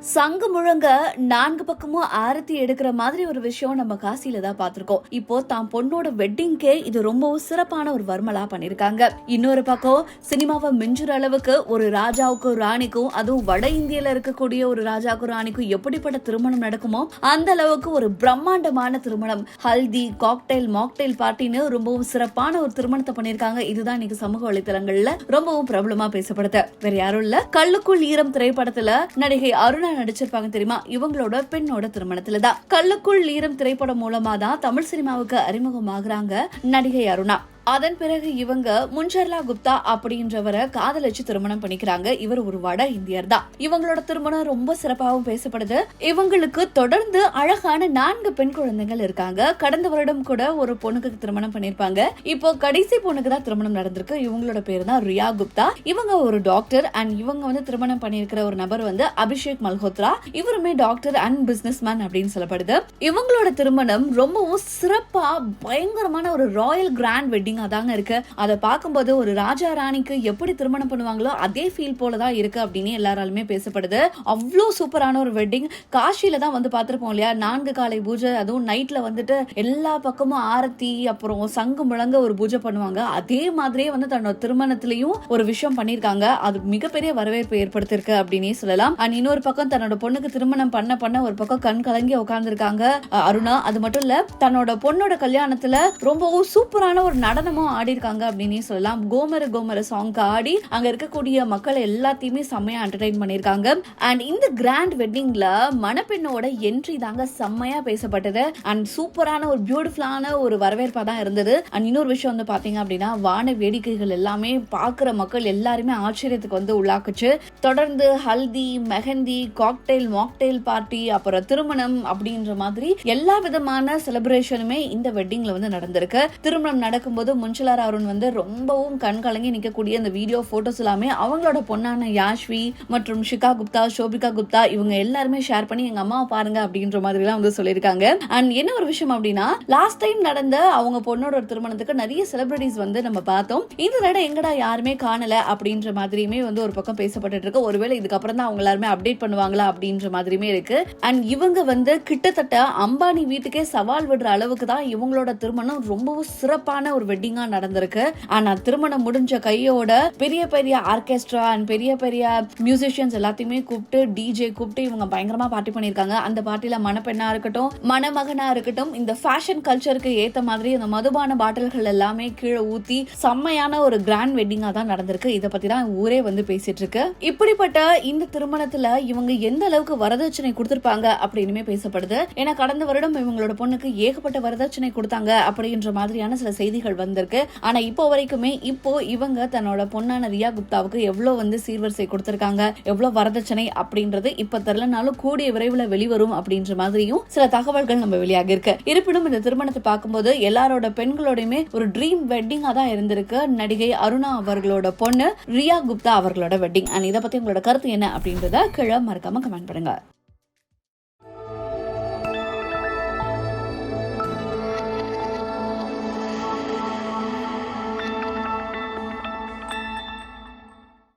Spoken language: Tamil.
சங்கு முழங்க நான்கு பக்கமும் ஆரத்தி எடுக்கிற மாதிரி ஒரு விஷயம் நம்ம காசில தான் பார்த்திருக்கோம். இப்போ தான் பொண்ணோட வெட்டிங்க்கே இது ரொம்பவும் சிறப்பான ஒரு வர்மலா பண்ணிருக்காங்க. இன்னொரு பக்கம் சினிமாவை மிஞ்சுற அளவுக்கு ஒரு ராஜாவுக்கும் ராணிக்கும் அதுவும் வட இந்தியில இருக்கக்கூடிய ஒரு ராஜாவுக்கும் ராணிக்கும் எப்படிப்பட்ட திருமணம் நடக்குமோ அந்த அளவுக்கு ஒரு பிரம்மாண்டமான திருமணம். ஹல்தி காக்டைல் மாக்டைல் பார்ட்டின்னு ரொம்பவும் சிறப்பான ஒரு திருமணத்தை பண்ணிருக்காங்க. இதுதான் இன்னைக்கு சமூக வலைத்தளங்கள்ல ரொம்பவும் பிரபலமா பேசப்படுது. வேற யாரும் இல்ல. கல்லுக்குள் ஈரம் திரைப்படத்துல நடிகை அருணா நடிச்சிருப்பாங்க தெரியுமா? இவங்களோட பெண்ணோட திருமணத்துல தான் கல்லுக்குள் ஈரம் திரைப்படம் மூலமா தான் தமிழ் சினிமாவுக்கு அறிமுகமாகறாங்க நடிகை அருணா. அதன் பிறகு இவங்க முன்ஷர்லா குப்தா அப்படின்றவரை காதலிச்சு திருமணம் பண்ணிக்கிறாங்க. இவர் ஒரு வட இந்தியர் தான். இவங்களோட திருமணம் ரொம்ப சிறப்பாகவும் பேசப்படுது. இவங்களுக்கு தொடர்ந்து அழகான நான்கு பெண் குழந்தைகள் இருக்காங்க. கடந்த வருடம் கூட ஒரு பொண்ணுக்கு திருமணம் பண்ணிருப்பாங்க இப்போ கடைசி பொண்ணுக்கு தான் திருமணம் நடந்திருக்கு. இவங்களோட பேரு தான் ரியா குப்தா. இவங்க ஒரு டாக்டர் அண்ட் இவங்க வந்து திருமணம் பண்ணியிருக்கிற ஒரு நபர் வந்து அபிஷேக் மல்ஹோத்ரா. இவருமே டாக்டர் அண்ட் பிசினஸ் மேன் அப்படின்னு சொல்லப்படுது. இவங்களோட திருமணம் ரொம்பவும் சிறப்பா பயங்கரமான ஒரு ராயல் கிராண்ட் வெட்டிங் அதாங்க இருக்கு. அதை பார்க்கும்போது ஒரு ராஜா ராணிக்கு எப்படி திருமணம் பண்ணுவாங்களோ அதே ஃபீல் போல தான் இருக்கு அப்படின்னு எல்லாராலுமே பேசப்படுது. அவ்வளோ சூப்பரான ஒரு வெட்டிங் காஷியில தான் வந்து பார்த்துருப்போம் இல்லையா? நான்கு காலை பூஜை அதுவும் நைட்ல வந்துட்டு எல்லா பக்கமும் ஆரத்தி அப்புறம் சங்கு முழங்க ஒரு பூஜை பண்ணுவாங்க. அதே மாதிரியே வந்து தன்னோட திருமணத்திலையும் ஒரு விஷயம் பண்ணியிருக்காங்க. அது மிகப்பெரிய வரவேற்பு ஏற்படுத்திருக்கு அப்படின்னே சொல்லலாம். அண்ட் இன்னொரு பக்கம் தன்னோட பொண்ணுக்கு திருமணம் பண்ண பண்ண ஒரு பக்கம் கண் கலங்கி உட்காந்துருக்காங்க அருணா. அது மட்டும் இல்ல தன்னோட பொண்ணோட கல்யாணத்துல ரொம்பவும் சூப்பரான ஒரு நடனமும் ஆடிருக்காங்க அப்படின்னே சொல்லலாம். கோமர கோமர சாங் ஆடி அங்க இருக்கக்கூடிய மக்கள் எல்லாத்தையுமே செம்மையா என்டர்டைன் பண்ணிருக்காங்க அண்ட் இந்த கிராண்ட் வெட்டிங்ல மணப்பெண்ணோட என்ட்ரி தாங்க செம்மையா பேசப்பட்டது. அண்ட் சூப்பரான ஒரு பியூட்டிஃபுல்லான ஒரு வரவேற்பா தான் இருந்தது. அண்ட் இன்னொரு விஷயம் வந்து பாத்தீங்க அப்படின்னா வான வேடிக்கைகள் எல்லாமே பாக்குற மக்கள் எல்லாருமே ஆச்சரியத்துக்கு வந்து உள்ளாக்குச்சு. தொடர்ந்து haldi mehendi cocktail mocktail party அப்புறம் திருமணம் அப்படின்ற மாதிரி எல்லா விதமான செலிப்ரேஷனுமே இந்த வெட்டிங்ல வந்து நடந்திருக்கு. திருமணம் நடக்கும்போது முன்ஷலார் அருண் வந்து ரொம்பவும் கண் கலங்கி நிற்கக்கூடிய அந்த வீடியோ ஃபோட்டோஸ் எல்லாமே அவங்களோட பொண்ணான யாஷ்வி மற்றும் ஷிகா குப்தா ஷோபிகா குப்தா இவங்க எல்லாருமே ஷேர் பண்ணி எங்க அம்மாவை பாருங்க அப்படின்ற மாதிரி எல்லாம் வந்து சொல்லியிருக்காங்க. அண்ட் என்ன ஒரு விஷயம் அப்படின்னா லாஸ்ட் டைம் நடந்த அவங்க பொண்ணோட ஒரு திருமணத்துக்கு நிறைய செலிபிரிட்டிஸ் வந்து நம்ம பார்த்தோம். இந்த தடவை எங்கடா யாருமே காணல அப்படின்ற மாதிரியுமே வந்து ஒரு பக்கம் பேசப்பட்டு இருக்கு. ஒருவேளை இதுக்கப்புறம் தான் அவங்க எல்லாருமே அப்டேட் பண்ணுவாங்களா அப்படின்ற மாதிரியுமே இருக்கு. அண்ட் இவங்க வந்து கிட்டத்தட்ட அம்பானி வீட்டுக்கே சவால் விடுற அளவுக்கு தான் இவங்களோட திருமணம் ரொம்பவும் சிறப்பான ஒரு வெட்டிங்கா நடந்திருக்கு. ஆனா திருமணம் முடிஞ்ச கையோட பெரிய பெரிய ஆர்கெஸ்ட்ரா அண்ட் பெரிய பெரிய மியூசிஷியன்ஸ் எல்லாத்தையுமே கூப்பிட்டு டிஜே கூப்பிட்டு இவங்க பயங்கரமா பார்ட்டி பண்ணிருக்காங்க அந்த பார்ட்டில மணப்பெண்ணா இருக்கட்டும் மணமகனா இருக்கட்டும் இந்த ஃபேஷன் கல்ச்சருக்கு ஏத்த மாதிரி இந்த மதுபான பாட்டில்கள் எல்லாமே கீழே ஊத்தி செம்மையான ஒரு கிராண்ட் வெட்டிங்கா தான் நடந்திருக்கு. இதை பத்தி தான் ஊரே வந்து பேசிட்டு இருக்கு. இப்படிப்பட்ட இந்த திருமணத்துல இவங்க எந்த அளவுக்கு வரதட்சணை கொடுத்திருப்பாங்க அப்படின்னுமே பேசப்படுது. ஏன்னா கடந்த வருடம் இவங்களோட பொண்ணுக்கு ஏகப்பட்ட வரதட்சணை கொடுத்தாங்க அப்படின்ற மாதிரியான சில செய்திகள் வந்திருக்கு. ஆனா இப்போ வரைக்குமே இப்போ இவங்க தன்னோட பொண்ணான ரியா குப்தாவுக்கு எவ்வளவு வந்து சீர்வரிசை கொடுத்திருக்காங்க எவ்வளவு வரதட்சணை அப்படின்றது இப்ப தெரியலனாலும் கூடிய விரைவில் வெளிவரும் அப்படின்ற மாதிரியும் சில தகவல்கள் நம்ம வெளியாகி இருக்கு. இருப்பினும் இந்த திருமணத்தை பார்க்கும்போது எல்லாரோட பெண்களோடையுமே ஒரு ட்ரீம் வெட்டிங்கா தான் இருந்திருக்கு. நடிகை அருணா அவர்களோட பொண்ணு ரியா குப்தா அவர்களோட வெட்டிங் அண்ட் இதை பத்தி உங்களோட கருத்து என்ன அப்படின்றத கீழே மறக்காம கமெண்ட் பண்ணுங்க.